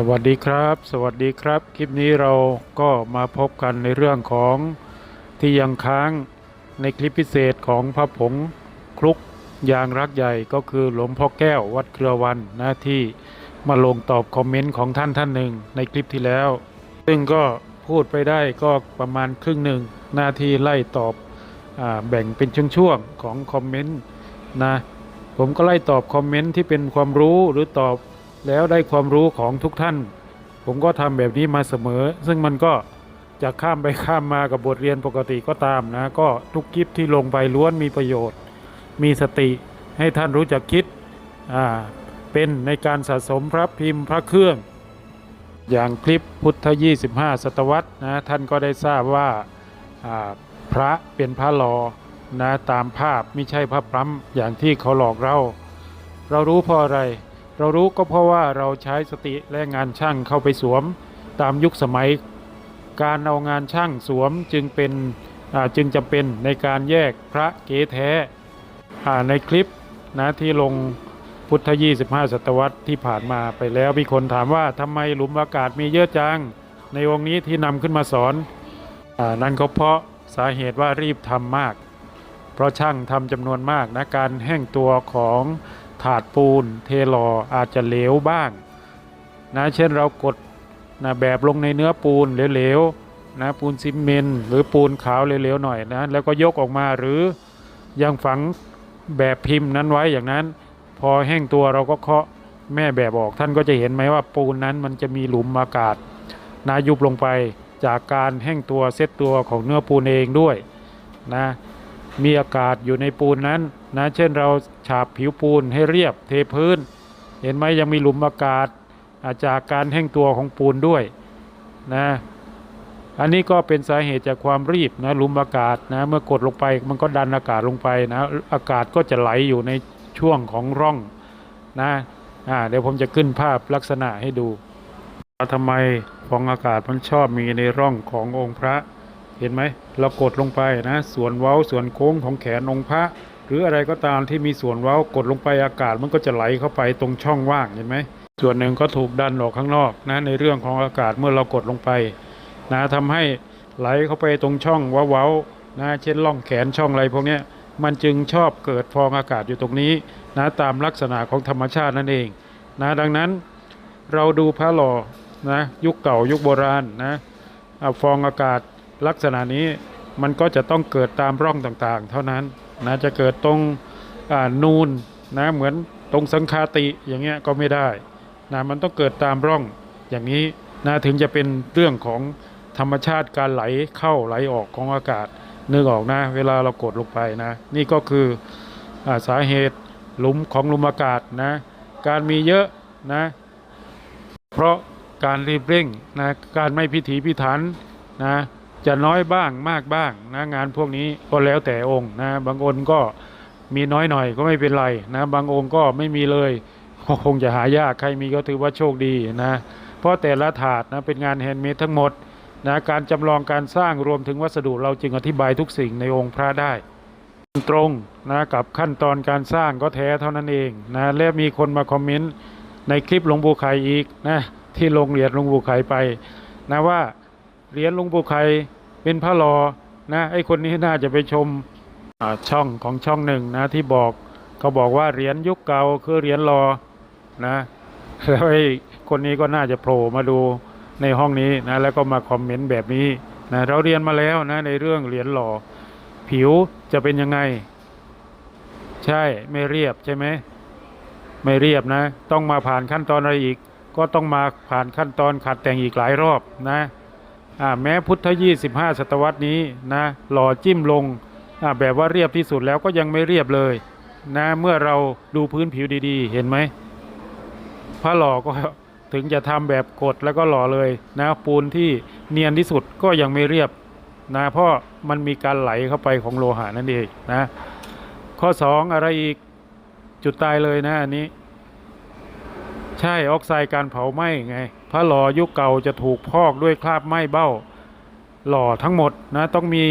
สวัสดีครับ สวัสดีครับ คลิปนี้เราก็มาพบกันในเรื่องของที่ยังค้างในคลิปพิเศษของพระผงคลุกยางรักใหญ่ก็คือหลวงพ่อแก้ววัดเครือวันหน้าที่มาลงตอบคอมเมนต์ของท่านท่านหนึ่งในคลิปที่แล้ว ซึ่งก็พูดไปได้ก็ประมาณครึ่งหนึ่งหน้าที่ไล่ตอบอแบ่งเป็นช่วงๆของคอมเมนต์นะผมก็ไล่ตอบคอมเมนต์ที่เป็นความรู้หรือตอบ แล้วได้ความรู้ของทุกท่าน ผมก็ทำแบบนี้มาเสมอ ซึ่งมันก็จะข้ามไปข้ามมากับบทเรียนปกติก็ตามนะ ก็ทุกคลิปที่ลงไปล้วนมีประโยชน์ มีสติให้ท่านรู้จักคิดเป็นในการสะสมพระพิมพ์พระเครื่อง อย่างคลิปพุทธ 25 ศตวรรษนะท่านก็ได้ทราบว่าอ่าพระเป็นพระหลอนะตามภาพไม่ใช่พระพรำอย่างที่เขาหลอกเรา เรารู้เพราะอะไร เรารู้ก็เพราะว่าเราใช้สติและงานช่างเข้าไปสวม ตามยุคสมัย การเอางานช่างสวมจึงเป็นจึงจำเป็นในการแยกพระเก๋แท้ในคลิปนะที่ลงพุทธ 25 ศตวรรษที่ผ่านมาไปแล้วมีคนถามว่าทำไมหลุมอากาศมีเยอะจัง ในองค์นี้ที่นำขึ้นมาสอนอนั่นก็เพราะสาเหตุว่ารีบทำมาก เพราะช่างทำจำนวนมากนะการแห้งตัวของาดปูน เทลออาจจะเหลวบ้างนะเช่นเรากดนะแบบลงในเนื้อปูนเหลวๆนะปูนซีเมนต์หรือปูนขาวเหลวๆหน่อยนะแล้วก็ยกออกมาหรือยังฝังแบบพิมพ์นั้นไว้อย่างนั้น พอแห้งตัวเราก็เคาะแม่แบบออกท่านก็จะเห็นไหมว่าปูนนั้นมันจะมีหลุมอากาศนะยุบลงไปจากการแห้งตัวเซตตัวของเนื้อปูนเองด้วยนะ มีอากาศอยู่ในปูนนั้นนะเช่นเราฉาบผิวปูนให้เรียบเทพื้น เห็นไหมยังมีหลุมอากาศอาจากการแห้งตัวของปูนด้วยนะอันนี้ก็เป็นสาเหตุจากความรีบนะหลุมอากาศนะเมื่อกดลงไปมันก็ดันอากาศลงไปนะอากาศก็จะไหลอยู่ในช่วงของร่องนะอ่าเดี๋ยวผมจะขึ้นภาพลักษณะให้ดูทำไมฟองอากาศมันชอบมีในร่องขององค์พระ เห็นไหมเรากดลงไปนะ ส่วนเว้าส่วนโค้งของแขนองค์พระ หรืออะไรก็ตามที่มีส่วนเว้ากดลงไปอากาศมันก็จะไหลเข้าไปตรงช่องว่างเห็นไหมส่วนหนึ่งก็ถูกดันออกข้างนอกนะในเรื่องของอากาศเมื่อเรากดลงไป นะทำให้ไหลเข้าไปตรงช่องเว้าๆนะเช่นร่องแขนช่องอะไรพวกนี้มันจึงชอบเกิดฟองอากาศอยู่ตรงนี้นะตามลักษณะของธรรมชาตินั่นเองนะดังนั้นเราดูพระหล่อนะยุคเก่ายุคโบราณนะฟองอากาศ ลักษณะนี้มันก็จะต้องเกิดตามร่องต่างๆ เท่านั้นนะจะเกิดตรงนูนนะเหมือนตรงสังคาติอย่างเงี้ยก็ไม่ได้นะมันต้องเกิดตามร่องอย่างนี้นะถึงจะเป็นเรื่องของธรรมชาติการไหลเข้าไหลออกของอากาศนึกออกนะ เวลาเรากดลงไปนะ นี่ก็คืออาสาเหตุหลุมของหลุมอากาศนะการมีเยอะนะเพราะการรีบเร่งนะการไม่พิถีพิถันนะ จะน้อยบ้างมากบ้างนะงานพวกนี้ก็แล้วแต่องค์นะบางองค์ก็มีน้อยหน่อยก็ไม่เป็นไรนะบางองค์ก็ไม่มีเลยก็คงจะหายากใครมีก็ถือว่าโชคดีนะเพราะแต่ละถาดนะเป็นงานแฮนด์เมดทั้งหมดนะการจำลองการสร้างรวมถึงวัสดุเราจึงอธิบายทุกสิ่งในองค์พระได้ ตรงนะกับขั้นตอนการสร้างก็แท้เท่านั้นเองนะและมีคนมาคอมเมนต์ในคลิปหลวงปู่ไข่อีกนะที่ลงเหรียญหลวงปู่ไข่ไปนะว่าเหรียญหลวงปู่ไข่ เป็นพระหลอนะไอ้คนนี้น่าจะไปชมช่องของช่องหนึ่งนะที่บอกเขาบอกว่าเหรียญยุคเก่าคือเหรียญหลอนะแล้วไอ้คนนี้ก็น่าจะโผล่มาดูในห้องนี้นะแล้วก็มาคอมเมนต์แบบนี้นะเราเรียนมาแล้วนะในเรื่องเหรียญหลอผิวจะเป็นยังไง ใช่ไม่เรียบใช่ไหมไม่เรียบนะ ต้องมาผ่านขั้นตอนอะไรอีก ก็ต้องมาผ่านขั้นตอนขัดแต่งอีกหลายรอบนะ แม้พุทธ 25 ศตวรรษนี้นะหล่อจิ้มลงแบบว่าเรียบที่สุดแล้วก็ยังไม่เรียบเลยนะเมื่อเราดูพื้นผิวดีๆ เห็นไหมพระหล่อก็ถึงจะทำแบบกดแล้วก็หล่อเลยนะปูนที่เนียนที่สุดก็ยังไม่เรียบนะเพราะมันมีการไหลเข้าไปของโลหะนั่นเองนะข้อ 2 อะไรอีกจุดตายเลยนะอันนี้ ใช่ออกไซด์การเผาไหม้ไง พระหล่อยุคเก่าจะถูกพอกด้วยคราบไหม้เบ้า หล่อทั้งหมดนะต้องมี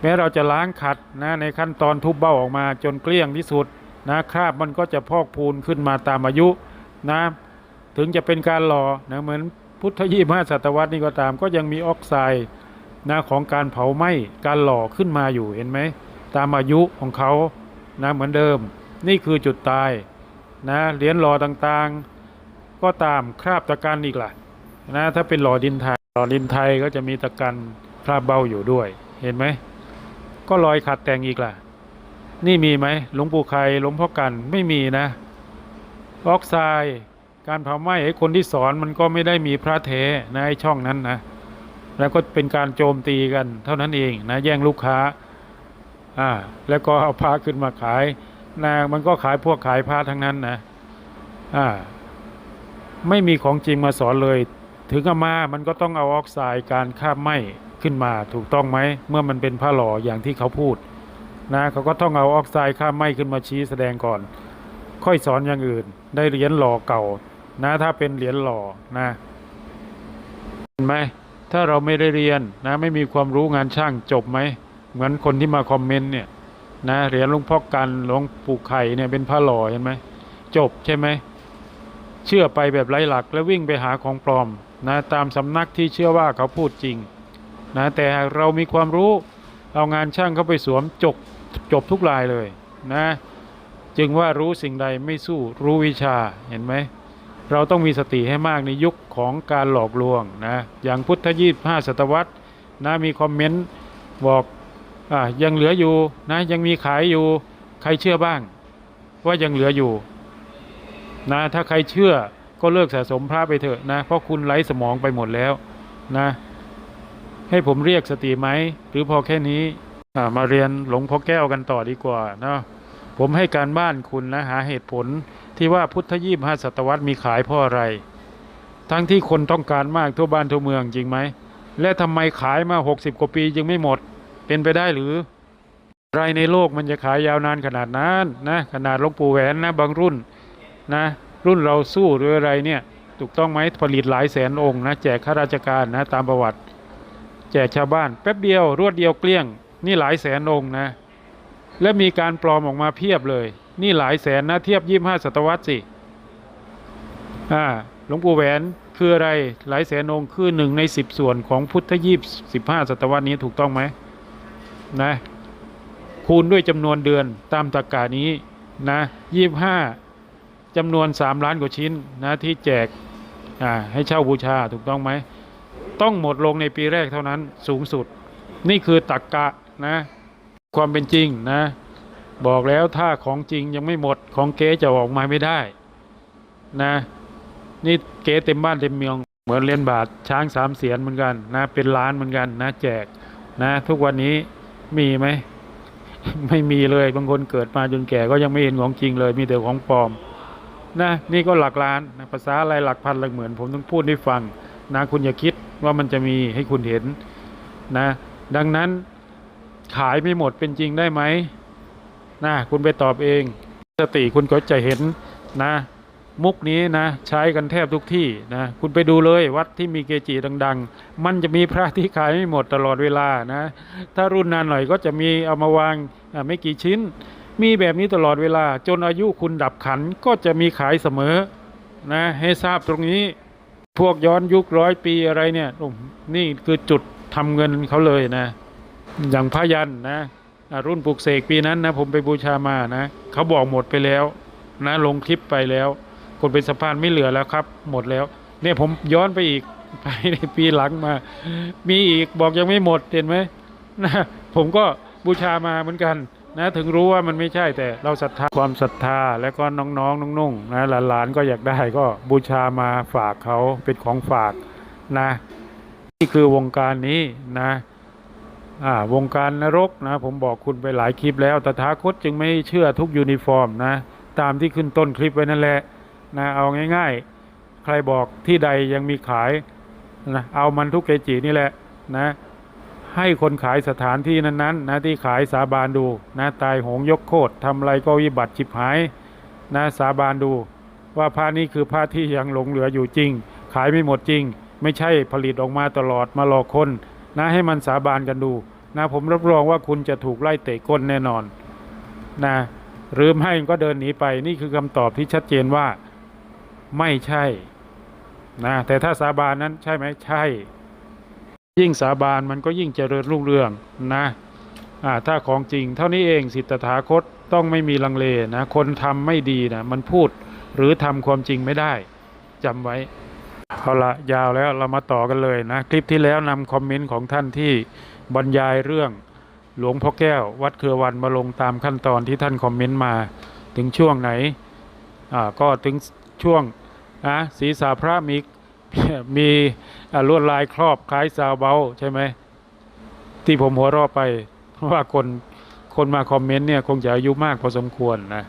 แม้เราจะล้างขัดนะในขั้นตอนทุบเบ้าออกมาจนเกลี้ยงที่สุดนะคราบมันก็จะพอกพูนขึ้นมาตามอายุนะถึงจะเป็นการหล่อนะเหมือนพุทธยี่ห้าศตวรรษนี่ก็ตาม ก็ยังมีออกไซด์นะของการเผาไหม้การหล่อขึ้นมาอยู่เห็นไหมตามอายุของเขานะเหมือนเดิม นี่คือจุดตายนะเหรียญหล่อต่างๆ ก็ตามคราบตะกันอีกล่ะนะถ้าเป็นหล่อดินไทยหล่อดินไทยก็จะมีตะกันคราบเบาอยู่ด้วย เห็นไหมก็รอยขัดแต่งอีกล่ะ นี่มีไหมหลวงปู่ไข่หลวงพ่อกันไม่มีนะ ออกไซด์การเผาไหม้ไอ้คนที่สอนมันก็ไม่ได้มีพระเทนะไอ้ช่องนั้นนะแล้วก็เป็นการโจมตีกัน เท่านั้นเองนะแย่งลูกค้าอ่าแล้วก็เอาพระขึ้นมาขายนะมันก็ขายพวกขายพระทั้งนั้นนะอ่า ไม่มีของจริงมาสอนเลย ถึงเอามามันก็ต้องเอาออกไซด์การฆ่าบไหม้ขึ้นมาถูกต้องไหมเมื่อมันเป็นผ้าหล่ออย่างที่เขาพูดนะเขาก็ต้องเอาออกไซด์ฆ่าไหม้ขึ้นมาชี้แสดงก่อน ค่อยสอนอย่างอื่น ได้เหรียญหล่อเก่านะถ้าเป็นเหรียญหล่อนะเห็นไหมถ้าเราไม่ได้เรียนนะไม่มีความรู้งานช่างจบไหมเหมือนคนที่มาคอมเมนต์เนี่ยนะเหรียญหลวงพ่อกันหลวงปู่ไข่เนี่ยเป็นผ้าหล่อเห็นไหมจบใช่ไหม เชื่อไปแบบไร้หลักแล้ววิ่งไปหาของปลอมนะตามสำนักที่เชื่อว่าเขาพูดจริงนะแต่หากเรามีความรู้เอางานช่างเข้าไปสวมจบจบทุกรายเลยนะจึงว่ารู้สิ่งใดไม่สู้รู้วิชาเห็นไหมเราต้องมีสติให้มากในยุคของการหลอกลวงนะอย่างพุทธยีห้าศตวรรษนะมีคอมเมนต์บอกอ่ายังเหลืออยู่นะยังมีขายอยู่ใครเชื่อบ้าง ว่ายังเหลืออยู่ นะถ้าใครเชื่อก็เลิกสะสมพระไปเถอะนะเพราะคุณไร้สมองไปหมดแล้วนะให้ผมเรียกสติไหมหรือพอแค่นี้มาเรียนหลวงพ่อแก้วกันต่อดีกว่านะผมให้การบ้านคุณนะหาเหตุผลที่ว่าพุทธยี่ห้าศตวรรษมีขายเพราะอะไร ทั้งที่คนต้องการมากทั่วบ้านทั่วเมืองจริงไหม และทำไมขายมาหกสิบกว่าปีจึงไม่หมด เป็นไปได้หรือ อะไรในโลกมันจะขายยาวนานขนาดนั้นนะขนาดหลวงปู่แหวนนะบางรุ่น นะรุ่นเราสู้หรืออะไรเนี่ยถูกต้องไหมผลิตหลายแสนองค์นะแจกข้าราชการนะตามประวัติ แจกชาวบ้าน แป๊บเดียวรวดเดียวเกลี้ยง นี่หลายแสนองค์นะ และมีการปลอมออกมาเพียบเลย นี่หลายแสนนะเทียบยี่ห้าศตวรรษสิอ่าหลวงปู่แหวนคืออะไรหลายแสนองค์คือหนึ่งในสิบส่วนของพุทธยี่สิบห้าศตวรรษนี้ถูกต้องไหมนะคูณด้วยจำนวนเดือนตามตรรกานี้นะยี่ห้า จำนวน 3 ล้านกว่าชิ้นนะที่แจกให้เช่าบูชาถูกต้องไหม ต้องหมดลงในปีแรกเท่านั้นสูงสุด นี่คือตักกะนะ ความเป็นจริงนะ บอกแล้วถ้าของจริงยังไม่หมดของเก๊จะออกมาไม่ได้นะนี่เก๊เต็มบ้านเต็มเมืองเหมือนเรียนบาทช้างสามเสียนเหมือนกันนะ เป็นล้านเหมือนกันนะ แจกนะ ทุกวันนี้มีไหมไม่มีเลยบางคนเกิดมาจนแก่ก็ยังไม่เห็นของจริงเลย มีแต่ของปลอม นะนี่ก็หลักล้านนะภาษาอะไรหลักพันหลักหมื่นผมต้องพูดให้ฟังนะคุณอย่าคิดว่ามันจะมีให้คุณเห็นนะดังนั้นขายไม่หมดเป็นจริงได้ไหมนะคุณไปตอบเอง สติคุณก็จะเห็นนะ มุกนี้นะ ใช้กันแทบทุกที่นะคุณไปดูเลยวัดที่มีเกจิดัง ๆ มันจะมีพระที่ขายไม่หมดตลอดเวลานะ ถ้ารุ่นนานหน่อยก็จะมีเอามาวางอะไม่กี่ชิ้น มีแบบนี้ตลอดเวลาจนอายุคุณดับขันก็จะมีขายเสมอ นะให้ทราบตรงนี้ พวกย้อนยุคร้อยปีอะไรเนี่ยนี่คือจุดทำเงินเขาเลยนะ อย่างพระยันนะรุ่นปลุกเสกปีนั้นนะผมไปบูชามานะเขาบอกหมดไปแล้ว นะลงคลิปไปแล้ว คนเป็นสะพานไม่เหลือแล้วครับ หมดแล้ว เนี่ยผมย้อนไปอีกไปในปีหลังมา มีอีกบอกยังไม่หมดเห็นไหมนะผมก็บูชามาเหมือนกัน นะถึงรู้ว่ามันไม่ใช่แต่เราศรัทธาความศรัทธาแล้วก็น้องๆนุ่งๆนะหลานๆก็อยากได้ก็บูชามาฝากเขาเป็นของฝากนะนี่คือวงการนี้นะอ่าวงการนรกนะ ผมบอกคุณไปหลายคลิปแล้วตถาคตจึงไม่เชื่อทุกยูนิฟอร์มนะ ตามที่ขึ้นต้นคลิปไว้นั่นแหละนะเอาง่าย ๆ ใครบอกที่ใดยังมีขายนะเอามันทุกเกจินี่แหละนะ ให้คนขายสถานที่นั้นๆนะที่ขายสาบานดูนะตายหงยกโคตรทำอะไรก็วิบัติฉิบหายนะสาบานดู ว่าผ้านี้คือผ้าที่ยังหลงเหลืออยู่จริง ขายไม่หมดจริง ไม่ใช่ผลิตออกมาตลอดมาหลอกคนนะให้มันสาบานกันดูนะผมรับรองว่าคุณจะถูกไล่เตะก้นแน่นอนนะหรือไม่ก็เดินหนีไปนี่คือคำตอบที่ชัดเจนว่าไม่ใช่นะแต่ถ้าสาบานนั้นใช่ไหมใช่ ยิ่งสาบานมันก็ยิ่งเจริญรุ่งเรืองนะอ่าถ้าของจริง เท่านี้เองสิทธถาคตต้องไม่มีลังเลนะคนทำไม่ดีนะมันพูดหรือทำความจริงไม่ได้จำไว้เอาละยาวแล้วเรามาต่อกันเลยนะคลิปที่แล้วนำคอมเมนต์ของท่านที่บรรยายเรื่องหลวงพ่อแก้ว วัดเครือวันมาลงตามขั้นตอนที่ท่านคอมเมนต์มาถึงช่วงไหนอ่าก็ถึงช่วงนะศีรษะพระมี มีลวดลายครอบคล้ายซาเบาใช่ไหมที่ผมหัวเราะไปว่าคนคนมาคอมเมนต์เนี่ยคงจะอายุมากพอสมควรนะ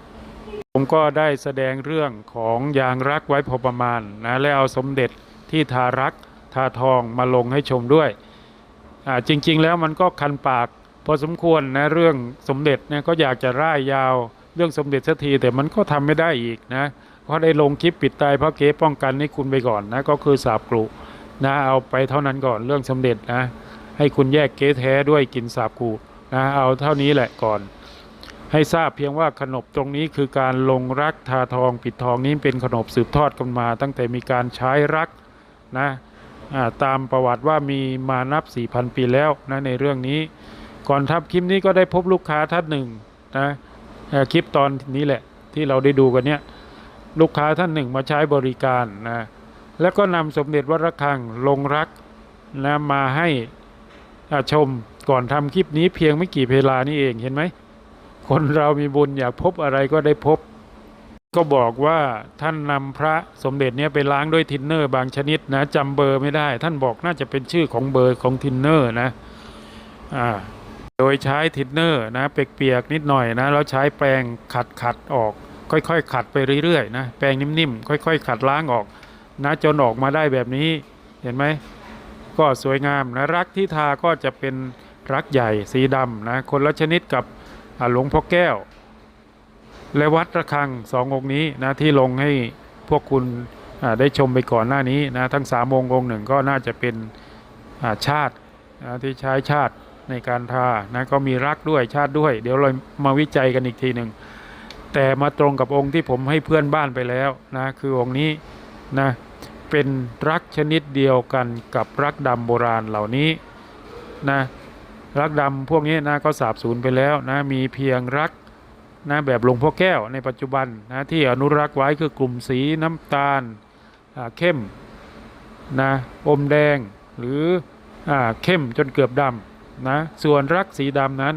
ผมก็ได้แสดงเรื่องของยางรักไว้พอประมาณนะและเอาสมเด็จที่ทารักทาทองมาลงให้ชมด้วยจริง ๆ แล้วมันก็คันปากพอสมควรนะเรื่องสมเด็จเนี่ยก็อยากจะร่ายยาวเรื่องสมเด็จสักทีแต่มันก็ทำไม่ได้อีกนะ เพราะได้ลงคลิปปิดตายพระเก๋ป้องกันให้คุณไปก่อนนะก็คือสาบกรุนะเอาไปเท่านั้นก่อนเรื่องสมเด็จนะ ให้คุณแยกเก๋แท้ด้วยกินสาบกรุนะเอาเท่านี้แหละก่อน ให้ทราบเพียงว่าขนบตรงนี้คือการลงรักทาทองปิดทองนี้เป็นขนบสืบทอดกันมา ตั้งแต่มีการใช้รักนะตามประวัติว่ามีมานับ 4,000 ปีแล้วนะในเรื่องนี้ ก่อนทำคลิปนี้ก็ได้พบลูกค้าท่านหนึ่งนะคลิปตอนนี้แหละที่เราได้ดูกันเนี้ย ลูกค้าท่านหนึ่งมาใช้บริการนะแล้วก็นำสมเด็จวัดระฆังลงรักนะมาให้อาชมก่อนทำคลิปนี้เพียงไม่กี่เวลานี่เองเห็นไหม คนเรามีบุญอยากพบอะไรก็ได้พบ ก็บอกว่าท่านนำพระสมเด็จเนี้ยไปล้างด้วยทินเนอร์บางชนิดนะจำเบอร์ไม่ได้ ท่านบอกน่าจะเป็นชื่อของเบอร์ของทินเนอร์นะอ่าโดยใช้ทินเนอร์นะเปียกๆนิดหน่อยนะแล้วใช้แปรงขัดขัดๆออก ค่อยๆ ขัดไปเรื่อยๆนะแปรงนิ่มๆค่อย ๆ ขัดล้างออกนะจนออกมาได้แบบนี้เห็นไหมก็สวยงามนะรักที่ทาก็จะเป็นรักใหญ่สีดำนะคนละชนิดกับหลวงพ่อแก้ว และวัดระฆังสององค์นี้นะที่ลงให้พวกคุณได้ชมไปก่อนหน้านี้นะทั้งสามองค์องค์หนึ่งก็น่าจะเป็นชาตินะที่ใช้ชาติในการทานะก็มีรักด้วยชาติด้วย เดี๋ยวเรามาวิจัยกันอีกทีหนึ่ง แต่มาตรงกับองค์ที่ผมให้เพื่อนบ้านไปแล้วนะคือองค์นี้นะเป็นรักชนิดเดียวกันกับรักดำโบราณเหล่านี้นะรักดำพวกนี้นะก็สาบสูญไปแล้วนะมีเพียงรักนะแบบหลวงพ่อแก้วในปัจจุบันนะที่อนุรักษ์ไว้คือกลุ่มสีน้ำตาลเข้มนะอมแดงหรืออาเข้มจนเกือบดำนะส่วนรักสีดำนั้น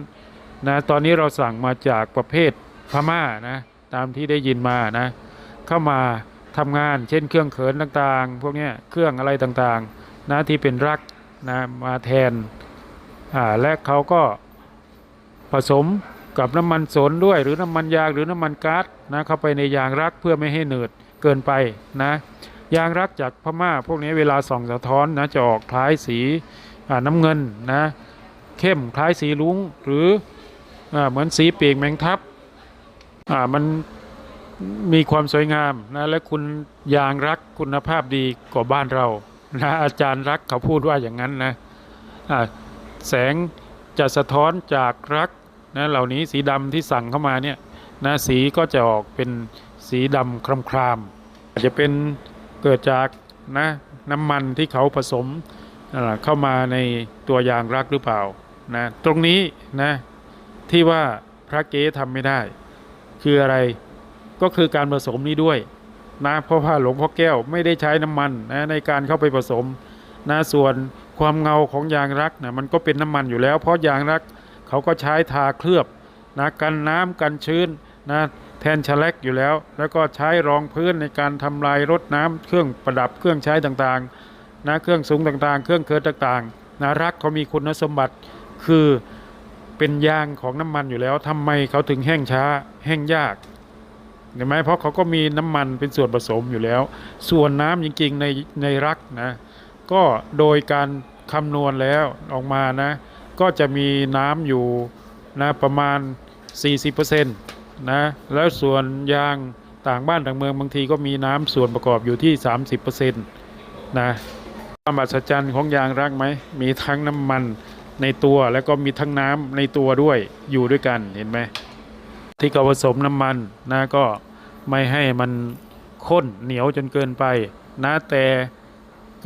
นะตอนนี้เราสั่งมาจากประเภท พม่านะตามที่ได้ยินมานะเข้ามาทำงานเช่นเครื่องเขินต่างๆ พวกนี้เครื่องอะไรต่างๆนะที่เป็นรักนะมาแทนอ่าและเขาก็ผสมกับน้ำมันสนด้วยหรือน้ำมันยางหรือน้ำมันก๊าซนะเข้าไปในยางรักเพื่อไม่ให้เหนืดเกินไปนะยางรักจากพม่า พวกนี้เวลาส่องสะท้อนนะจะออกคล้ายสีน้ำเงินนะเข้มคล้ายสีลุงหรืออเหมือนสีปีกแมงทับ อ่ามันมีความสวยงามนะและคุณยางรักคุณภาพดีกว่าบ้านเรานะอาจารย์รักเขาพูดว่าอย่างนั้นนะอ่าแสงจะสะท้อนจากรักนะเหล่านี้สีดำที่สั่งเข้ามาเนี่ยนะสีก็จะออกเป็นสีดำครามครามๆอาจจะเป็นเกิดจากนะน้ำมันที่เขาผสมอ่าเข้ามาในตัวยางรักหรือเปล่านะตรงนี้นะที่ว่าพระเก๊ทำไม่ได้ คืออะไร ก็คือการผสมนี้ด้วยนะเพราะว่าหลวงพ่อแก้วไม่ได้ใช้น้ำมันนะในการเข้าไปผสมนะส่วนความเงาของยางรักนะมันก็เป็นน้ำมันอยู่แล้ว เพราะยางรักเขาก็ใช้ทาเคลือบนะกันน้ำกันชื้นนะแทนชะแลกอยู่แล้ว แล้วก็ใช้รองพื้นในการทำลายรถน้ำเครื่องประดับเครื่องใช้ต่างๆนะเครื่องสูงต่างๆ เครื่องเคิร์ต่างๆนะรักเขามีคุณสมบัติคือ เป็นยางของน้ำมันอยู่แล้วทำไมเขาถึงแห้งช้า แห้งยากเห็นไหมเพราะเขาก็มีน้ำมันเป็นส่วนผสมอยู่แล้ว ส่วนน้ำจริงๆในในรักนะก็โดยการคำนวณแล้วออกมานะ ก็จะมีน้ำอยู่นะประมาณ 40%นะแล้วส่วนยางต่างบ้านต่างเมืองบางทีก็มีน้ำส่วนประกอบอยู่ที่ 30%นะความอัศจรรย์ของยางรักไหมมีทั้งน้ำมัน ในตัวแล้วก็มีทั้งน้ำในตัวด้วยอยู่ด้วยกันเห็นไหมที่เขาผสมน้ำมันนะก็ไม่ให้มันข้นเหนียวจนเกินไปนะแต่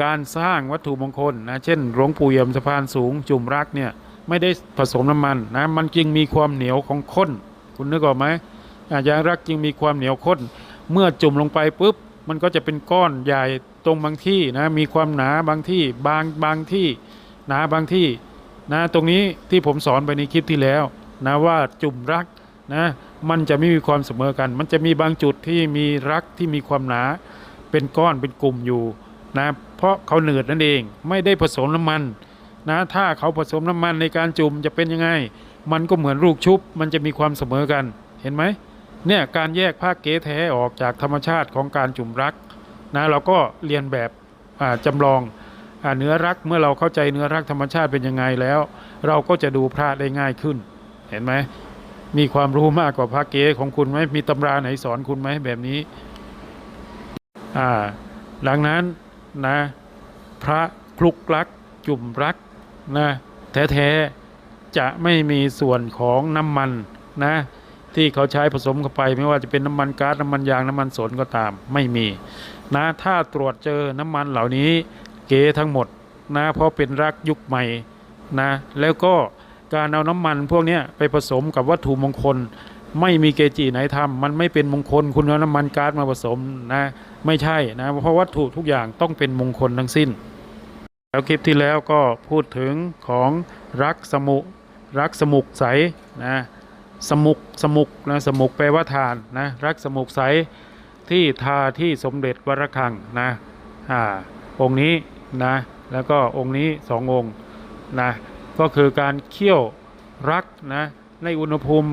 การสร้างวัตถุมงคลนะเช่นหลวงปู่เอี่ยมสะพานสูงจุ่มรักเนี่ยไม่ได้ผสมน้ำมันนะมันจึงมีความเหนียวของข้น คุณนึกออกไหมอะยางรักจึงมีความเหนียวข้น เมื่อจุ่มลงไปปุ๊บมันก็จะเป็นก้อนใหญ่ตรงบางที่นะมีความหนาบางที่บางบางที่หนาบางที่ นะตรงนี้ที่ผมสอนไปในคลิปที่แล้วนะว่าจุ่มรักนะมันจะไม่มีความเสมอกัน มันจะมีบางจุดที่มีรักที่มีความหนา เป็นก้อนเป็นกลุ่มอยู่นะเพราะเขาเหนืดนั่นเองไม่ได้ผสมน้ำมันนะถ้าเขาผสมน้ำมันในการจุ่มจะเป็นยังไง มันก็เหมือนลูกชุบ มันจะมีความเสมอกันเห็นไหมเนี่ยการแยกภาคเก๋แท้ออกจากธรรมชาติของการจุ่มรักนะเราก็เรียนแบบอ่าจำลอง เนื้อรักเมื่อเราเข้าใจเนื้อรักธรรมชาติเป็นยังไงแล้ว เราก็จะดูพระได้ง่ายขึ้น เห็นไหมมีความรู้มากกว่าพระเก๋ของคุณไหมมีตำราไหนสอนคุณไหมแบบนี้อ่าดังนั้นนะพระคลุกรักจุ่มรักนะแท้ๆจะไม่มีส่วนของน้ำมันนะที่เขาใช้ผสมเข้าไป ไม่ว่าจะเป็นน้ำมันก๊าซน้ำมันยางน้ำมันสนก็ตาม ไม่มีนะถ้าตรวจเจอน้ำมันเหล่านี้ เก๋ทั้งหมดนะเพราะเป็นรักยุคใหม่นะแล้วก็การเอาน้ำมันพวกนี้ไปผสมกับวัตถุมงคล ไม่มีเกจิไหนทำมันไม่เป็นมงคล คุณเอาน้ำมันก๊าซมาผสมนะไม่ใช่นะเพราะวัตถุทุกอย่างต้องเป็นมงคลทั้งสิ้น แล้วคลิปที่แล้วก็พูดถึงของรักสมุรักสมุกใสนะสมุกสมุกนะสมุกแปลว่าทานนะรักสมุกใสที่ทาที่สมเด็จวรคังนะอ่าองค์นี้ นะแล้วก็องค์นี้สององค์นะก็คือการเคี่ยวรักนะในอุณหภูมิ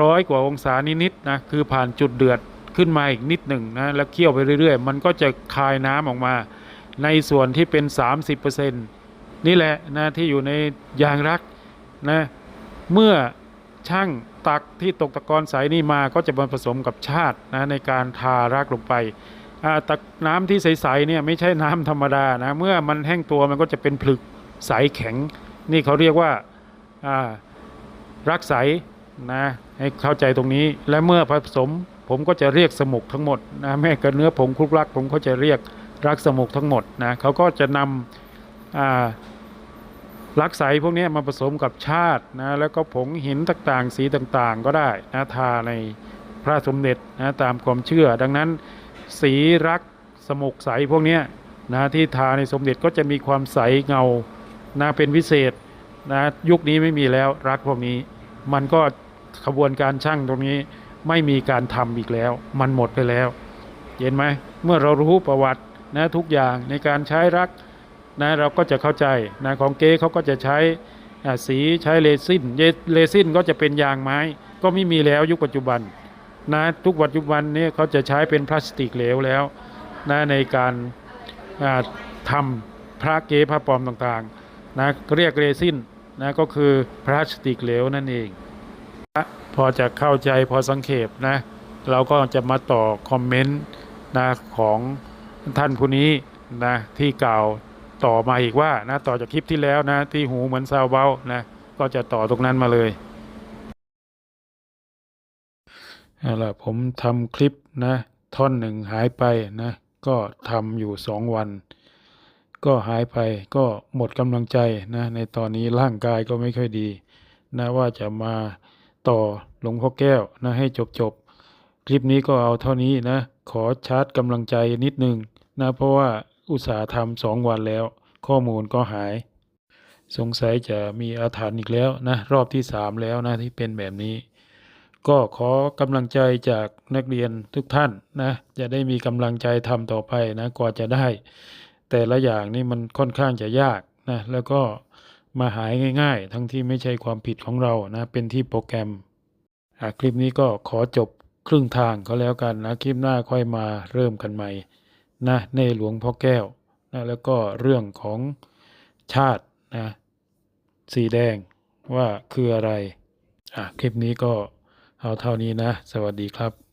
ร้อยกว่าองศานิดๆนะคือผ่านจุดเดือดขึ้นมาอีกนิดหนึ่งนะแล้วเคี่ยวไปเรื่อยๆ มันก็จะคายน้ำออกมา ในส่วนที่เป็น 30%นี่แหละนะที่อยู่ในยางรักนะเมื่อช่างตักที่ตกตะกอนใสนี่มาก็จะมาผสมกับชาตินะในการทารักลงไป ตักน้ำที่ใสๆเนี่ยไม่ใช่น้ำธรรมดานะเมื่อมันแห้งตัวมันก็จะเป็นผลึกใสแข็ง นี่เขาเรียกว่าารักใสนะให้เข้าใจตรงนี้และเมื่อผสมผมก็จะเรียกสมุกทั้งหมดนะแม่กับเนื้อผงคลุกรักผมก็จะเรียกรักสมุกทั้งหมดนะเขาก็จะนำอ่าลักใสพวกนี้มาผสมกับชาตินะแล้วก็ผงหินต่างๆ สีต่างๆก็ได้นะทาในพระสมเด็จนะตามความเชื่อดังนั้น สีรักสมุกใสพวกนี้นะที่ทาในสมเด็จก็จะมีความใสเงานะเป็นวิเศษนะยุคนี้ไม่มีแล้วรักพวกนี้ มันก็ขบวนการช่างตรงนี้ไม่มีการทำอีกแล้ว มันหมดไปแล้ว เห็นไหมเมื่อเรารู้ประวัตินะทุกอย่างในการใช้รักนะเราก็จะเข้าใจนะของเก๊เขาก็จะใช้สีใช้เรซินเยเรซินก็จะเป็นยางไม้ ก็ไม่มีแล้วยุคปัจจุบัน นะทุกปัจจุบันนี้เขาจะใช้เป็นพลาสติกเหลวแล้วนะในการทำพระเก๊พระปลอมต่างๆนะเรียกเรซินนะก็คือพลาสติกเหลวนั่นเอง พอจะเข้าใจพอสังเขปนะเราก็จะมาต่อคอมเมนต์นะของท่านผู้นี้นะที่กล่าวต่อมาอีกว่านะต่อจากคลิปที่แล้วนะที่หูเหมือนซาวเบานะก็จะต่อตรงนั้นมาเลย เอาล่ะผมทำคลิปนะท่อนหนึ่งหายไปนะก็ทำอยู่สองวัน ก็หายไปก็หมดกำลังใจนะในตอนนี้ร่างกายก็ไม่ค่อยดีนะว่าจะมาต่อหลวงพ่อแก้วนะให้จบจบคลิปนี้ก็เอาเท่านี้นะขอชาร์จกำลังใจนิดนึงนะเพราะว่าอุตสาห์ทำสองวันแล้ว ข้อมูลก็หาย สงสัยจะมีอาถรรพ์อีกแล้วนะรอบที่สามแล้วนะที่เป็นแบบนี้ ก็ขอกำลังใจจากนักเรียนทุกท่านนะจะได้มีกำลังใจทำต่อไปนะกว่าจะได้ แต่ละอย่างนี่มันค่อนข้างจะยากนะแล้วก็มาหายง่าย ๆ ทั้งที่ไม่ใช่ความผิดของเรานะเป็นที่โปรแกรมอะคลิปนี้ก็ขอจบครึ่งทางก็แล้วกันนะคลิปหน้าค่อยมาเริ่มกันใหม่นะในหลวงพ่อแก้วนะแล้วก็เรื่องของชาตินะสีแดงว่าคืออะไรอะคลิปนี้ก็ เอาเท่านี้นะ สวัสดีครับ